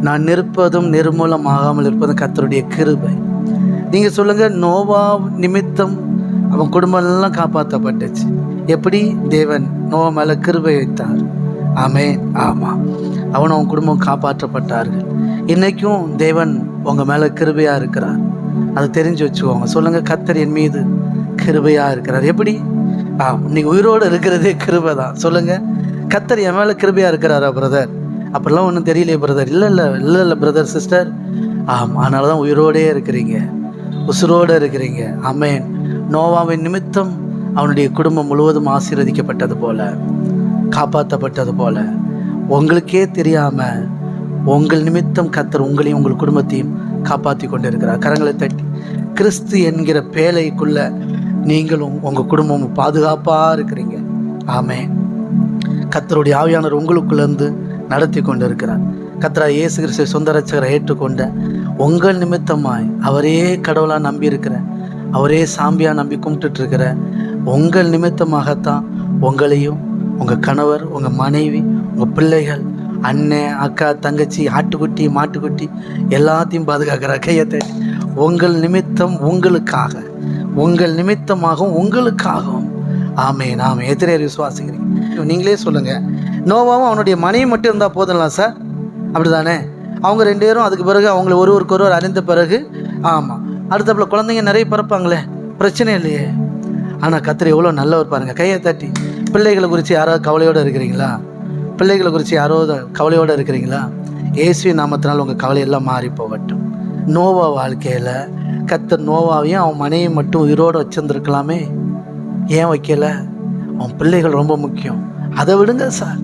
நான் நிற்பதும் நிர்மூலமாகாமல் இருப்பதும் கத்தருடைய கிருபை. நீங்கள் சொல்லுங்கள் நோவா நிமித்தம் அவன் குடும்பம் எல்லாம் காப்பாற்றப்பட்டுச்சு எப்படி? தேவன் நோவா மேலே கிருபை வைத்தார். ஆமே ஆமாம். அவன் அவன் குடும்பம் காப்பாற்றப்பட்டார்கள். இன்றைக்கும் தேவன் உங்கள் மேலே கிருபையாக இருக்கிறார். அதை தெரிஞ்சு வச்சுக்கோங்க. சொல்லுங்கள் கத்தர் என் மீது கிருபையாக இருக்கிறார். எப்படி? ஆ நீங்கள் உயிரோடு இருக்கிறதே கிருபை தான். சொல்லுங்கள் கத்தர் என் மேலே கிருபையாக இருக்கிறாரா பிரதர்? அப்படிலாம் ஒன்றும் தெரியலையே பிரதர் இல்லை இல்லை இல்லை இல்லை பிரதர் சிஸ்டர் ஆம் அதனால தான் உயிரோடே இருக்கிறீங்க. உசுரோடு இருக்கிறீங்க. அமேன் நோவாவின் நிமித்தம் அவனுடைய குடும்பம் முழுவதும் ஆசீர்வதிக்கப்பட்டது போல காப்பாற்றப்பட்டது போல. உங்களுக்கே தெரியாமல் உங்கள் நிமித்தம் கத்தர் உங்களையும் உங்கள் குடும்பத்தையும் காப்பாற்றி கொண்டு இருக்கிறார் கரங்களை தட்டி கிறிஸ்து என்கிற பேழைக்குள்ள நீங்களும் உங்கள் குடும்பமும் பாதுகாப்பாக இருக்கிறீங்க. ஆமே கத்தருடைய ஆவியானவர் உங்களுக்குள்ளேருந்து நடத்தி கொண்டு கத்ரா இயேசு கிறிஸ்து சொந்த ரட்சகரை ஏற்றுக்கொண்ட உங்கள் நிமித்தமாய் அவரே கடவுளாக நம்பியிருக்கிற அவரே சாம்பியாக நம்பி கும்பிட்டுட்டு இருக்கிற உங்கள் நிமித்தமாகத்தான் உங்களையும் உங்கள் கணவர் உங்கள் மனைவி உங்கள் பிள்ளைகள் அண்ணன் அக்கா தங்கச்சி ஆட்டுக்குட்டி மாட்டுக்குட்டி எல்லாத்தையும் பாதுகாக்கிற கையத்தை உங்கள் நிமித்தம் உங்களுக்காக உங்கள் நிமித்தமாகவும் உங்களுக்காகவும். ஆமே நாம எதிரே விசுவாசிக்கிறீங்க? நீங்களே சொல்லுங்கள் நோவாவும் அவனுடைய மனைவி மட்டும் இருந்தால் போதும்லாம் சார்? அப்படிதானே? அவங்க ரெண்டு பேரும் அதுக்கு பிறகு அவங்கள ஒருவருக்கு ஒருவர் அறிந்த பிறகு ஆமாம் அடுத்தப்பில் குழந்தைங்க நிறைய பிறப்பாங்களே பிரச்சனை இல்லையே. ஆனால் கத்திரி எவ்வளோ நல்லவர் பாருங்க. கையை தட்டி பிள்ளைகளை குறித்து யாராவது கவலையோடு இருக்கிறீங்களா? பிள்ளைகளை குறித்து யாராவது கவலையோடு இருக்கிறீங்களா? இயேசுவி நாமத்தினால் உங்கள் கவலையெல்லாம் மாறி போகட்டும். நோவா வாழ்க்கையில் கத்தர் நோவாவையும் அவன் மனைவி மட்டும் உயிரோடு வச்சுருந்துருக்கலாமே? ஏன் வைக்கல? அவன் பிள்ளைகள் ரொம்ப முக்கியம். அதை விடுங்க சார்.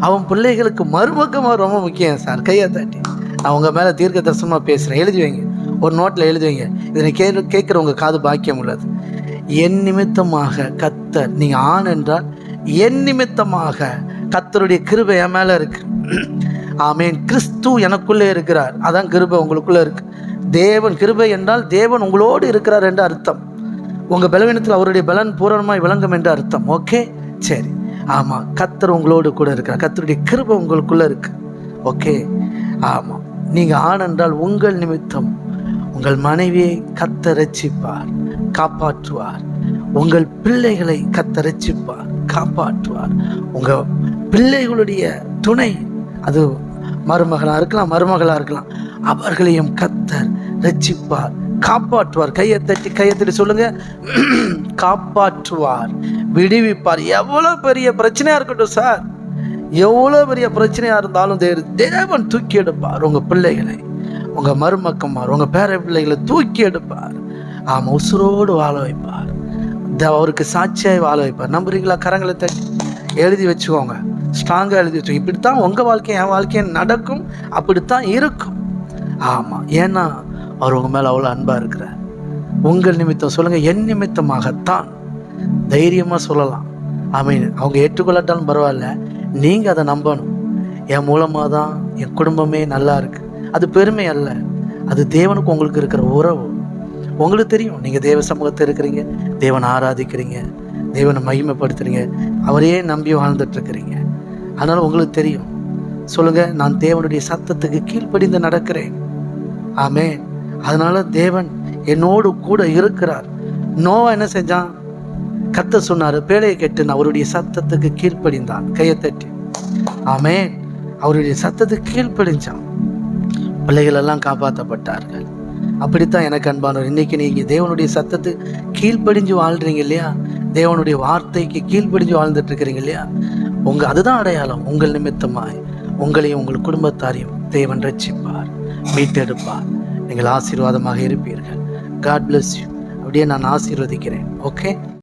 அவன் பிள்ளைகளுக்கு மறுபக்கமாக ரொம்ப முக்கியம் சார் கையை தாட்டி. நான் உங்கள் மேலே தீர்க்க தரிசனமாக பேசுகிறேன் எழுதி வைங்க. ஒரு நோட்டில் எழுதி வைங்க. இதனை கே கேட்குற உங்கள் காது பாக்கியம் உள்ளது. என் நிமித்தமாக கத்தர் நீங்கள் ஆண் என்றால் என் நிமித்தமாக கத்தருடைய கிருபை என் மேலே இருக்கு. ஆமேன். கிறிஸ்து எனக்குள்ளே இருக்கிறார். அதான் கிருபை உங்களுக்குள்ளே இருக்கு. தேவன் கிருபை என்றால் தேவன் உங்களோடு இருக்கிறார் என்று அர்த்தம். உங்கள் பலவீனத்தில் அவருடைய பலன் பூரணமாய் விளங்கும் என்று அர்த்தம். ஓகே? சரி. ஆமாம் கத்தர் உங்களோடு கூட இருக்கிறார். கத்தருடைய கிருபை உங்களுக்குள்ளே இருக்கு. ஓகே? ஆமாம் நீங்கள் ஆனென்றால் உங்கள் நிமித்தம் உங்கள் மனைவியை கத்த ரட்சிப்பார் காப்பாற்றுவார். உங்கள் பிள்ளைகளை கத்த ரட்சிப்பார் காப்பாற்றுவார். உங்கள் பிள்ளைகளுடைய துணை அது மருமகளாக இருக்கலாம் மருமகளாக இருக்கலாம் அவர்களையும் கத்தர் ரட்சிப்பார் காப்பாற்றுவார். கையை தட்டி கையை தட்டி சொல்லுங்க. காப்பாற்றுவார். விடுவிப்பார். எவ்வளோ பெரிய பிரச்சனையாக இருக்கட்டும் சார் எவ்வளோ பெரிய பிரச்சனையாக இருந்தாலும் தேவ தேவன் தூக்கி எடுப்பார் உங்கள் பிள்ளைகளை. உங்கள் மருமக்கமார் உங்கள் பேர பிள்ளைகளை தூக்கி எடுப்பார். ஆமாம் உசுரோடு வாழ வைப்பார். அவருக்கு சாட்சியாக வாழ வைப்பார். நம்புறீங்களா? கரங்களை தட்டி எழுதி வச்சுக்கோங்க. ஸ்ட்ராங்காக எழுதி வச்சுக்கோங்க. இப்படித்தான் உங்கள் வாழ்க்கை என் வாழ்க்கையும் நடக்கும். அப்படித்தான் இருக்கும். ஆமாம் ஏன்னா அவர் உங்கள் மேலே அவ்வளோ அன்பாக இருக்கிறார். உங்கள் நிமித்தம் சொல்லுங்கள் என் நிமித்தமாகத்தான். தைரியமாக சொல்லலாம். ஆமீன். அவங்க ஏற்றுக்கொள்ளட்டாலும் பரவாயில்ல. நீங்கள் அதை நம்பணும். என் மூலமாக தான் என் குடும்பமே நல்லா இருக்கு. அது பெருமை அல்ல. அது தேவனுக்கு உங்களுக்கு இருக்கிற உறவு. உங்களுக்கு தெரியும். நீங்கள் தேவ சமூகத்தில் இருக்கிறீங்க. தேவனை ஆராதிக்கிறீங்க. தேவனை மகிமைப்படுத்துறீங்க. அவரையே நம்பி வாழ்ந்துட்டுருக்கிறீங்க. அதனால் உங்களுக்கு தெரியும். சொல்லுங்கள் நான் தேவனுடைய சத்தத்துக்கு கீழ்ப்படிந்து நடக்கிறேன். ஆமே அதனால தேவன் என்னோடு கூட இருக்கிறார். நோவா என்ன செஞ்சான்? கத்த சொன்னார் பேழையை கெட்டு அவருடைய சத்தத்துக்கு கீழ்ப்படிந்தான். கையை தட்டி. ஆமே அவருடைய சத்தத்துக்கு கீழ்ப்படிஞ்சான். பிள்ளைகள் எல்லாம் காப்பாற்றப்பட்டார்கள் அப்படித்தான் எனக்கு அன்பானவர் இன்னைக்கு நீங்கள் தேவனுடைய சத்தத்து கீழ்ப்படிஞ்சு வாழ்றீங்க இல்லையா? தேவனுடைய வார்த்தைக்கு கீழ்ப்படிஞ்சு வாழ்ந்துட்டு இருக்கிறீங்க இல்லையா? உங்கள் அதுதான் அடையாளம். உங்கள் நிமித்தமாய் உங்களையும் உங்கள் குடும்பத்தாரையும் தேவன் ரட்சிப்பார் மீட்டெடுப்பார். நீங்கள் ஆசீர்வாதமாக இருப்பீர்கள். காட் பிளஸ் யூ அப்படியே நான் ஆசீர்வதிக்கிறேன். ஓகே